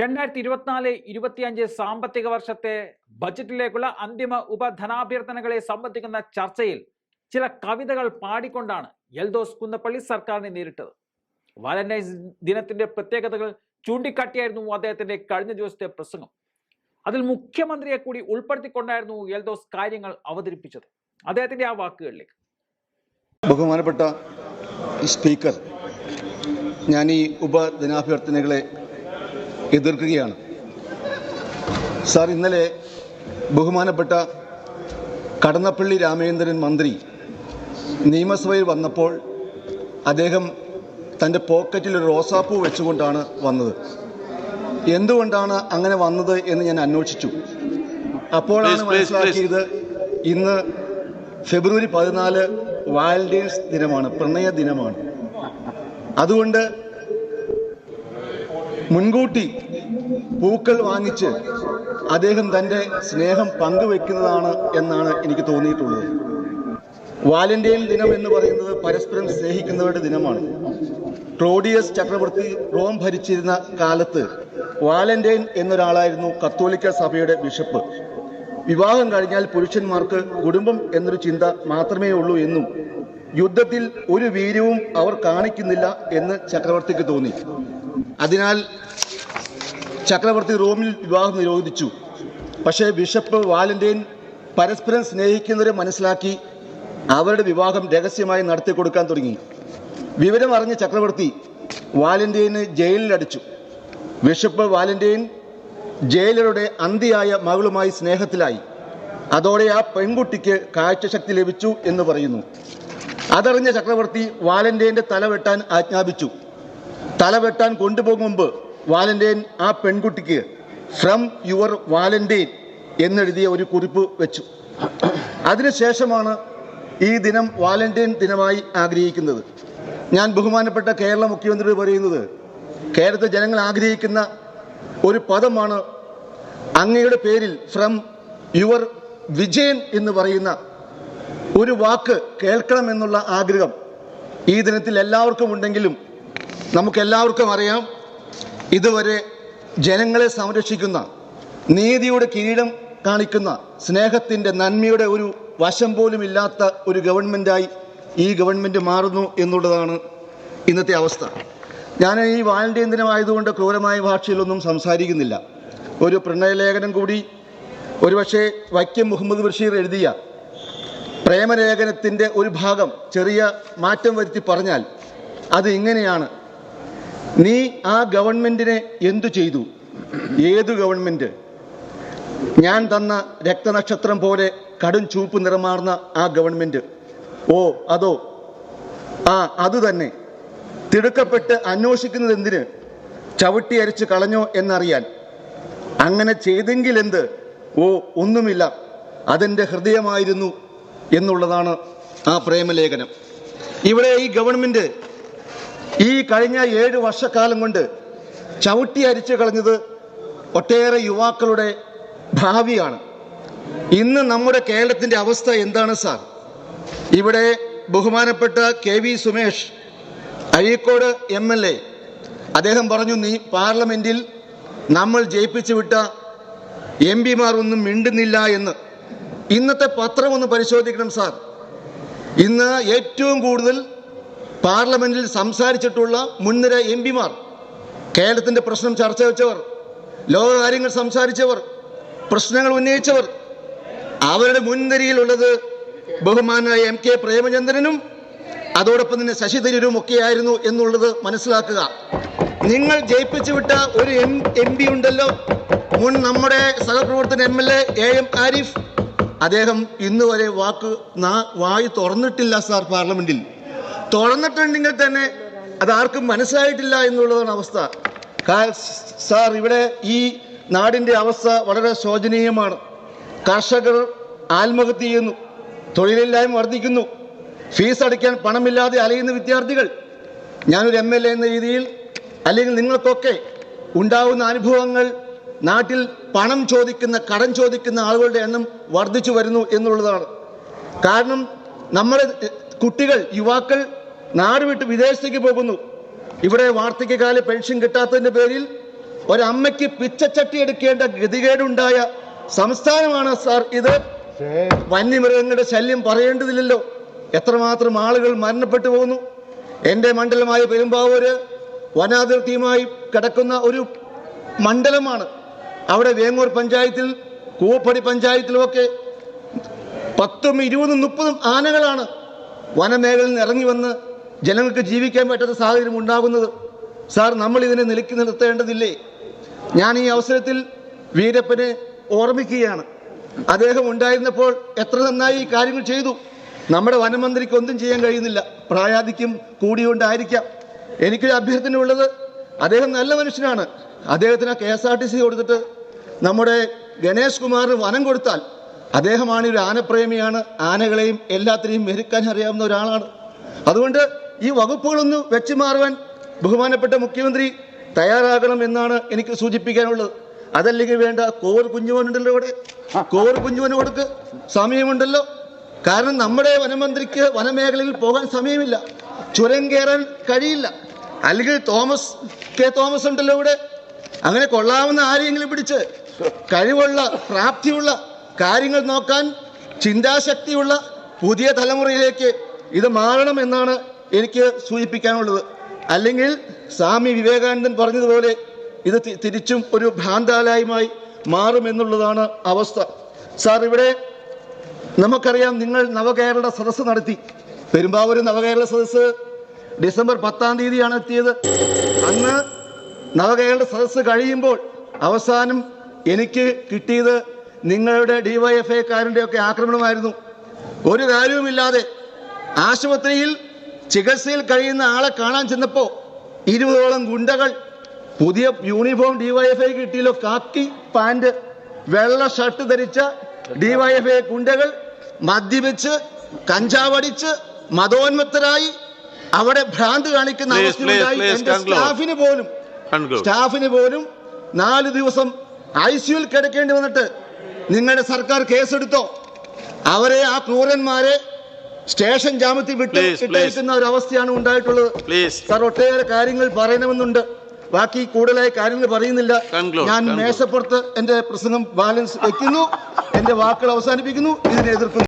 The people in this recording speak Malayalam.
രണ്ടായിരത്തി ഇരുപത്തിനാല് ഇരുപത്തിയഞ്ച് സാമ്പത്തിക വർഷത്തെ ബജറ്റിലേക്കുള്ള അന്തിമ ഉപധനാഭ്യർത്ഥനകളെ സംബന്ധിക്കുന്ന ചർച്ചയിൽ ചില കവിതകൾ പാടിക്കൊണ്ടാണ് എൽദോസ് കുന്നപ്പള്ളി സർക്കാരിനെ നേരിട്ടത്. വാലന്റൈൻസ് ദിനത്തിന്റെ പ്രത്യേകതകൾ ചൂണ്ടിക്കാട്ടിയായിരുന്നു അദ്ദേഹത്തിന്റെ കഴിഞ്ഞ ദിവസത്തെ പ്രസംഗം. അതിൽ മുഖ്യമന്ത്രിയെ കൂടി ഉൾപ്പെടുത്തിക്കൊണ്ടായിരുന്നു എൽദോസ് കാര്യങ്ങൾ അവതരിപ്പിച്ചത്. അദ്ദേഹത്തിന്റെ ആ വാക്കുകളിലേക്ക്. ബഹുമാനപ്പെട്ട സ്പീക്കർ ഞാൻ ഈ ഉപദിനാഭ്യർത്ഥനകളെ എതിർക്കുകയാണ്. സാർ ഇന്നലെ ബഹുമാനപ്പെട്ട കടന്നപ്പള്ളി രാമേന്ദ്രൻ മന്ത്രി നിയമസഭയിൽ വന്നപ്പോൾ അദ്ദേഹം തന്റെ പോക്കറ്റിൽ ഒരു റോസാപ്പൂ വെച്ചുകൊണ്ടാണ് വന്നത്. എന്തുകൊണ്ടാണ് അങ്ങനെ വന്നത് എന്ന് ഞാൻ അന്വേഷിച്ചു. അപ്പോഴാണ് മനസ്സിലാക്കിയത് ഇന്ന് ഫെബ്രുവരി പതിനാല് വാലന്റൈൻസ് ദിനമാണ് പ്രണയ ദിനമാണ്. അതുകൊണ്ട് മുൻകൂട്ടി പൂക്കൾ വാങ്ങിച്ച് അദ്ദേഹം തന്റെ സ്നേഹം പങ്കുവെക്കുന്നതാണ് എന്നാണ് എനിക്ക് തോന്നിയിട്ടുള്ളത്. വാലന്റൈൻ ദിനം എന്ന് പറയുന്നത് പരസ്പരം സ്നേഹിക്കുന്നവരുടെ ദിനമാണ്. ക്ലോഡിയസ് ചക്രവർത്തി റോം ഭരിച്ചിരുന്ന കാലത്ത് വാലന്റൈൻ എന്നൊരാളായിരുന്നു കത്തോലിക്ക സഭയുടെ ബിഷപ്പ്. വിവാഹം കഴിഞ്ഞാൽ പുരുഷന്മാർക്ക് കുടുംബം എന്നൊരു ചിന്ത മാത്രമേ ഉള്ളൂ എന്നും യുദ്ധത്തിൽ ഒരു വീര്യവും അവർ കാണിക്കുന്നില്ല എന്ന് ചക്രവർത്തിക്ക് തോന്നി. അതിനാൽ ചക്രവർത്തി റോമിൽ വിവാഹം നിരോധിച്ചു. പക്ഷേ ബിഷപ്പ് വാലന്റൈൻ പരസ്പരം സ്നേഹിക്കുന്നവരെ മനസ്സിലാക്കി അവരുടെ വിവാഹം രഹസ്യമായി നടത്തി കൊടുക്കാൻ തുടങ്ങി. വിവരം അറിഞ്ഞ ചക്രവർത്തി വാലന്റൈന് ജയിലിൽ അടിച്ചു. ബിഷപ്പ് വാലന്റൈൻ ജയിലറുടെ അന്തിയായ മകളുമായി സ്നേഹത്തിലായി. അതോടെ ആ പെൺകുട്ടിക്ക് കാഴ്ചശക്തി ലഭിച്ചു എന്ന് പറയുന്നു. അതറിഞ്ഞ ചക്രവർത്തി വാലന്റൈന്റെ തല വെട്ടാൻ ആജ്ഞാപിച്ചു. തല വെട്ടാൻ കൊണ്ടുപോകും മുമ്പ് വാലന്റൈൻ ആ പെൺകുട്ടിക്ക് ഫ്രം യുവർ വാലന്റൈൻ എന്നെഴുതിയ ഒരു കുറിപ്പ് വെച്ചു. അതിനുശേഷമാണ് ഈ ദിനം വാലന്റൈൻ ദിനമായി ആഗ്രഹിക്കുന്നത്. ഞാൻ ബഹുമാനപ്പെട്ട കേരള മുഖ്യമന്ത്രി പറയുന്നത് കേരളത്തെ ജനങ്ങൾ ആഗ്രഹിക്കുന്ന ഒരു പദമാണ് അങ്ങയുടെ പേരിൽ ഫ്രം യുവർ വിജയൻ എന്ന് പറയുന്ന ഒരു വാക്ക് കേൾക്കണമെന്നുള്ള ആഗ്രഹം ഈ ദിനത്തിൽ എല്ലാവർക്കും ഉണ്ടെങ്കിലും നമുക്കെല്ലാവർക്കും അറിയാം. ഇതുവരെ ജനങ്ങളെ സംരക്ഷിക്കുന്ന നീതിയുടെ കിരീടം കാണിക്കുന്ന സ്നേഹത്തിന്റെ നന്മയുടെ ഒരു വശം പോലും ഇല്ലാത്ത ഒരു ഗവൺമെന്റായി ഈ ഗവൺമെന്റ് മാറുന്നു എന്നുള്ളതാണ് ഇന്നത്തെ അവസ്ഥ. ഞാൻ ഈ വാലന്റൈൻ ദിനമായതുകൊണ്ട് ക്രൂരമായ ഭാഷയിലൊന്നും സംസാരിക്കുന്നില്ല. ഒരു പ്രണയലേഖനം കൂടി ഒരുപക്ഷെ വൈക്കം മുഹമ്മദ് ബഷീർ എഴുതിയ പ്രേമലേഖനത്തിന്റെ ഒരു ഭാഗം ചെറിയ മാറ്റം വരുത്തി പറഞ്ഞാൽ അത് ഇങ്ങനെയാണ്. നീ ആ ഗവൺമെന്റിനെ എന്തു ചെയ്തു? ഏതു ഗവൺമെന്റ്? ഞാൻ തന്ന രക്തനക്ഷത്രം പോലെ കടും ചൂപ്പ് നിറമാർന്ന ആ ഗവൺമെന്റ്. ഓ അതോ? ആ അത് തന്നെ. തിടുക്കപ്പെട്ട് അന്വേഷിക്കുന്നത് എന്തിന്? ചവിട്ടി അരിച്ച് കളഞ്ഞോ എന്നറിയാൻ. അങ്ങനെ ചെയ്തെങ്കിൽ എന്ത് ഓ ഒന്നുമില്ല. അതെന്റെ ഹൃദയമായിരുന്നു എന്നുള്ളതാണ് ആ പ്രേമലേഖനം. ഇവിടെ ഈ ഗവൺമെന്റ് ഈ കഴിഞ്ഞ ഏഴ് വർഷക്കാലം കൊണ്ട് ചവിട്ടി അരിച്ചു കളഞ്ഞത് ഒട്ടേറെ യുവാക്കളുടെ ഭാവിയാണ്. ഇന്ന് നമ്മുടെ കേരളത്തിന്റെ അവസ്ഥ എന്താണ് സാർ? ഇവിടെ ബഹുമാനപ്പെട്ട K V Sumesh Azhikode M L A അദ്ദേഹം പറഞ്ഞു നീ പാർലമെന്റിൽ നമ്മൾ ജയിപ്പിച്ചു വിട്ട എം പിമാർ ഒന്നും മിണ്ടുന്നില്ല എന്ന്. ഇന്നത്തെ പത്രം ഒന്ന് പരിശോധിക്കണം സാർ. ഇന്ന് ഏറ്റവും കൂടുതൽ പാർലമെന്റിൽ സംസാരിച്ചിട്ടുള്ള മുൻനിര എം പിമാർ കേരളത്തിന്റെ പ്രശ്നം ചർച്ച വെച്ചവർ ലോകകാര്യങ്ങൾ സംസാരിച്ചവർ പ്രശ്നങ്ങൾ ഉന്നയിച്ചവർ അവരുടെ മുൻനിരയിലുള്ളത് ബഹുമാനായ എം കെ പ്രേമചന്ദ്രനും അതോടൊപ്പം തന്നെ ശശി തരൂരും ഒക്കെയായിരുന്നു എന്നുള്ളത് മനസ്സിലാക്കുക. നിങ്ങൾ ജയിപ്പിച്ചു വിട്ട ഒരു എം എം പി ഉണ്ടല്ലോ. മുൻ നമ്മുടെ സഹപ്രവർത്തന M L A A Arif. അദ്ദേഹം ഇന്നുവരെ വാക്ക് വായി തുറന്നിട്ടില്ല സാർ പാർലമെന്റിൽ. തുറന്നിട്ടുണ്ടെങ്കിൽ തന്നെ അത് ആർക്കും മനസ്സിലായിട്ടില്ല എന്നുള്ളതാണ് അവസ്ഥ. സാർ ഇവിടെ ഈ നാടിന്റെ അവസ്ഥ വളരെ ശോചനീയമാണ്. കർഷകർ ആത്മഹത്യ ചെയ്യുന്നു തൊഴിലില്ലായ്മ വർദ്ധിക്കുന്നു ഫീസ് അടയ്ക്കാൻ പണമില്ലാതെ അലയുന്ന വിദ്യാർത്ഥികൾ. ഞാനൊരു എം എൽ എ എന്ന രീതിയിൽ അല്ലെങ്കിൽ നിങ്ങൾക്കൊക്കെ ഉണ്ടാവുന്ന അനുഭവങ്ങൾ നാട്ടിൽ പണം ചോദിക്കുന്ന കടം ചോദിക്കുന്ന ആളുകളുടെ എണ്ണം വർദ്ധിച്ചു വരുന്നു എന്നുള്ളതാണ്. കാരണം നമ്മുടെ കുട്ടികൾ യുവാക്കൾ നാട് വിട്ട് വിദേശത്തേക്ക് പോകുന്നു. ഇവിടെ വാർദ്ധക്യകാല പെൻഷൻ കിട്ടാത്തതിന്റെ പേരിൽ ഒരമ്മയ്ക്ക് പിച്ചച്ചട്ടി എടുക്കേണ്ട ഗതികേടുണ്ടായ സംസ്ഥാനമാണ് സാർ ഇത്. വന്യമൃഗങ്ങളുടെ ശല്യം പറയേണ്ടതില്ലല്ലോ. എത്രമാത്രം ആളുകൾ മരണപ്പെട്ടു പോകുന്നു. എന്റെ മണ്ഡലമായ പെരുമ്പാവൂര് വനാതിർത്തിയുമായി കിടക്കുന്ന ഒരു മണ്ഡലമാണ്. അവിടെ വേങ്ങൂർ പഞ്ചായത്തിൽ കൂപ്പടി പഞ്ചായത്തിലുമൊക്കെ പത്തും ഇരുപതും മുപ്പതും ആനകളാണ് വനമേഖലയിൽ നിന്ന് ഇറങ്ങി വന്ന് ജനങ്ങൾക്ക് ജീവിക്കാൻ പറ്റാത്ത സാഹചര്യം ഉണ്ടാകുന്നത്. സാർ നമ്മൾ ഇതിനെ നിലക്കി നിർത്തേണ്ടതില്ലേ? ഞാൻ ഈ അവസരത്തിൽ വീരപ്പനെ ഓർമ്മിക്കുകയാണ്. അദ്ദേഹം ഉണ്ടായിരുന്നപ്പോൾ എത്ര നന്നായി ഈ കാര്യങ്ങൾ ചെയ്തു. നമ്മുടെ വനമന്ത്രിക്ക് ഒന്നും ചെയ്യാൻ കഴിയുന്നില്ല. പ്രായാധിക്യം കൂടിയുണ്ടായിരിക്കാം. എനിക്കൊരു അഭ്യർത്ഥന ഉള്ളത് അദ്ദേഹം നല്ല മനുഷ്യനാണ്. അദ്ദേഹത്തിന് K S R T C കൊടുത്തിട്ട് നമ്മുടെ ഗണേഷ് കുമാറിന് വനം കൊടുത്താൽ അദ്ദേഹമാണ് ഒരു ആനപ്രേമിയാണ്. ആനകളെയും എല്ലാത്തിനെയും മെരുക്കാൻ അറിയാവുന്ന ഒരാളാണ്. അതുകൊണ്ട് ഈ വകുപ്പുകളൊന്ന് വെച്ച് മാറുവാൻ ബഹുമാനപ്പെട്ട മുഖ്യമന്ത്രി തയ്യാറാകണം എന്നാണ് എനിക്ക് സൂചിപ്പിക്കാനുള്ളത്. അതല്ലെങ്കിൽ വേണ്ട കോർ കുഞ്ഞുമോനുണ്ടല്ലോ ഇവിടെ. കോർ കുഞ്ഞുമോന് കൊടുക്ക് സമയമുണ്ടല്ലോ. കാരണം നമ്മുടെ വനമന്ത്രിക്ക് വനമേഖലയിൽ പോകാൻ സമയമില്ല. ചുരം കയറാൻ കഴിയില്ല. അല്ലെങ്കിൽ തോമസ് കെ തോമസ് ഉണ്ടല്ലോ ഇവിടെ. അങ്ങനെ കൊള്ളാവുന്ന ആരെയെങ്കിലും പിടിച്ച് കഴിവുള്ള പ്രാപ്തിയുള്ള കാര്യങ്ങൾ നോക്കാൻ ചിന്താശക്തിയുള്ള പുതിയ തലമുറയിലേക്ക് ഇത് മാറണം എന്നാണ് എനിക്ക് സൂചിപ്പിക്കാനുള്ളത്. അല്ലെങ്കിൽ സ്വാമി വിവേകാനന്ദൻ പറഞ്ഞതുപോലെ ഇത് തിരിച്ചും ഒരു ഭ്രാന്താലയമായി മാറുമെന്നുള്ളതാണ് അവസ്ഥ. സാർ ഇവിടെ നമുക്കറിയാം നിങ്ങൾ നവകേരള സദസ്സ് നടത്തി. പെരുമ്പാവൂർ നവകേരള സദസ്സ് ഡിസംബർ പത്താം തീയതിയാണ് എത്തിയത്. അന്ന് നവകേരള സദസ്സ് കഴിയുമ്പോൾ അവസാനം എനിക്ക് കിട്ടിയത് നിങ്ങളുടെ ഡിവൈഎഫ്ഐക്കാരന്റെ ഒക്കെ ആക്രമണമായിരുന്നു. ഒരു കാര്യവുമില്ലാതെ ആശുപത്രിയിൽ ചികിത്സയിൽ കഴിയുന്ന ആളെ കാണാൻ ചെന്നപ്പോൾ ഇരുപതോളം ഗുണ്ടകൾ പുതിയ യൂണിഫോം ഡിവൈഎഫ്ഐ കിട്ടിയല്ലോ കാക്കി പാന്റ് വെള്ള ഷർട്ട് ധരിച്ച ഡിവൈഎഫ്ഐ ഗുണ്ടകൾ മദ്യപിച്ച് കഞ്ചാവടിച്ച് മതോന്മത്തരായി അവിടെ ഭ്രാന്ത് കാണിക്കുന്ന അവസ്ഥയുണ്ടായി എന്റെ സ്റ്റാഫിന് പോലും. സ്റ്റാഫിന് പോലും നാല് ദിവസം ഐ സിയുൽ കിടക്കേണ്ടി വന്നിട്ട് നിങ്ങളുടെ സർക്കാർ കേസെടുത്തോ? അവരെ ആ ക്രൂരന്മാരെ സ്റ്റേഷൻ ജാമ്യത്തിൽ വിട്ട്. ഇട്ടേക്കുന്ന ഒരു അവസ്ഥയാണ് ഉണ്ടായിട്ടുള്ളത്. സർ സാർ ഒട്ടേറെ കാര്യങ്ങൾ പറയണമെന്നുണ്ട് ബാക്കി കൂടുതലായി കാര്യങ്ങൾ പറയുന്നില്ല. ഞാൻ മേശപ്പുറത്ത് എന്റെ പ്രസംഗം ബാലൻസ് വെക്കുന്നു. എന്റെ വാക്കുകൾ അവസാനിപ്പിക്കുന്നു. ഇതിനെ എതിർക്കുന്നു.